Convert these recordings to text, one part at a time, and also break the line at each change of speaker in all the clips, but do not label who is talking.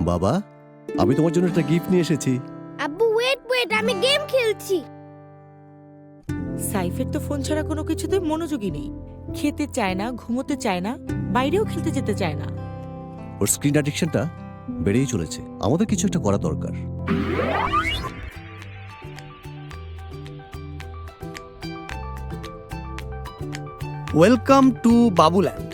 বাবা আমি তোমার জন্য একটা গিফট নিয়ে এসেছি।
আব্বু ওয়েট ওয়েট আমি গেম খেলছি।
সাইফের তো ফোন ছাড়া কোনো কিছুতে মনোযোগী নেই। খেতে চায় না ঘুমোতে চায় না বাইরেও খেলতে যেতে চায় না।
ওর স্ক্রিন অ্যাডিকশনটা বেড়েই চলেছে। আমাদের কিছু একটা করা দরকার।
ওয়েলকাম টু বাবুল্যান্ড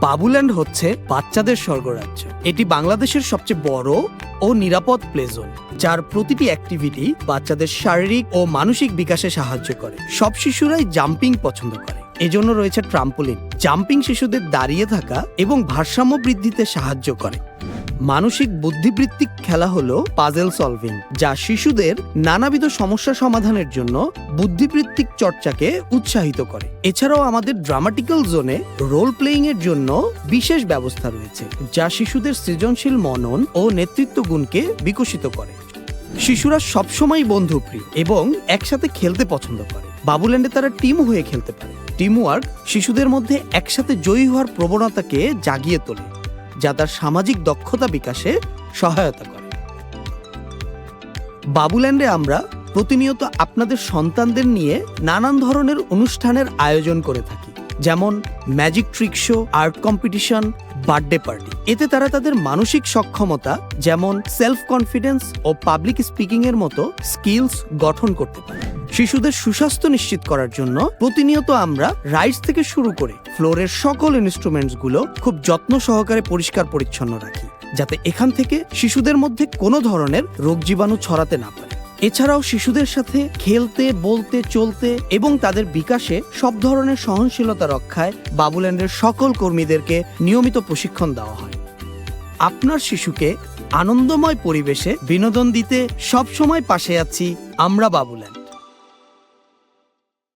বাবুল্যান্ড হচ্ছে বাচ্চাদের স্বর্গরাজ্য। এটি বাংলাদেশের সবচেয়ে বড় ও নিরাপদ প্লে জোন, যার প্রতিটি অ্যাক্টিভিটি বাচ্চাদের শারীরিক ও মানসিক বিকাশে সাহায্য করে। সব শিশুরাই জাম্পিং পছন্দ করে। এজন্য রয়েছে ট্রাম্পোলিন। জাম্পিং শিশুদের দাঁড়িয়ে থাকা এবং ভারসাম্য বৃদ্ধিতে সাহায্য করে। মানসিক বুদ্ধিবৃত্তিক খেলা হলো পাজেল সলভিং যা শিশুদের নানাবিধ সমস্যা সমাধানের জন্য বুদ্ধিবৃত্তিক চর্চাকে উৎসাহিত করে। এছাড়াও আমাদের ড্রামাটিক্যাল জোনে রোল প্লেইং এর জন্য বিশেষ ব্যবস্থা রয়েছে, যা শিশুদের সৃজনশীল মনন ও নেতৃত্ব গুণকে বিকশিত করে। শিশুরা সবসময় বন্ধুপ্রিয় এবং একসাথে খেলতে পছন্দ করে। বাবুল্যান্ডে তারা টিম হয়ে খেলতে পারে। টিম ওয়ার্ক শিশুদের মধ্যে একসাথে জয়ী হওয়ার প্রবণতাকে জাগিয়ে তোলে। যা তার সামাজিক দক্ষতা বিকাশে সহায়তা করে। বাবুল্যান্ডে আমরা প্রতিনিয়ত আপনাদের সন্তানদের নিয়ে নানান ধরনের অনুষ্ঠানের আয়োজন করে থাকি, যেমন magic trick show, art competition, birthday party. এতে তারা তাদের মানসিক সক্ষমতা, যেমন সেলফ কনফিডেন্স ও পাবলিক স্পিকিং এর মতো স্কিলস গঠন করতে পারে। শিশুদের সুস্বাস্থ্য নিশ্চিত করার জন্য প্রতিনিয়ত আমরা রাইডস থেকে শুরু করে ফ্লোরের সকল ইনস্ট্রুমেন্টসগুলো খুব যত্ন সহকারে পরিষ্কার পরিচ্ছন্ন রাখি, যাতে এখান থেকে শিশুদের মধ্যে কোনো ধরনের রোগ জীবাণু ছড়াতে না পারে। এছাড়াও শিশুদের সাথে খেলতে, বলতে, চলতে এবং তাদের বিকাশে সব ধরনের সহনশীলতা রক্ষায় বাবুল্যান্ডের সকল কর্মীদেরকে নিয়মিত প্রশিক্ষণ দেওয়া হয়। আপনার শিশুকে আনন্দময় পরিবেশে বিনোদন দিতে সব সময় পাশে আছি আমরা বাবুল্যান্ড।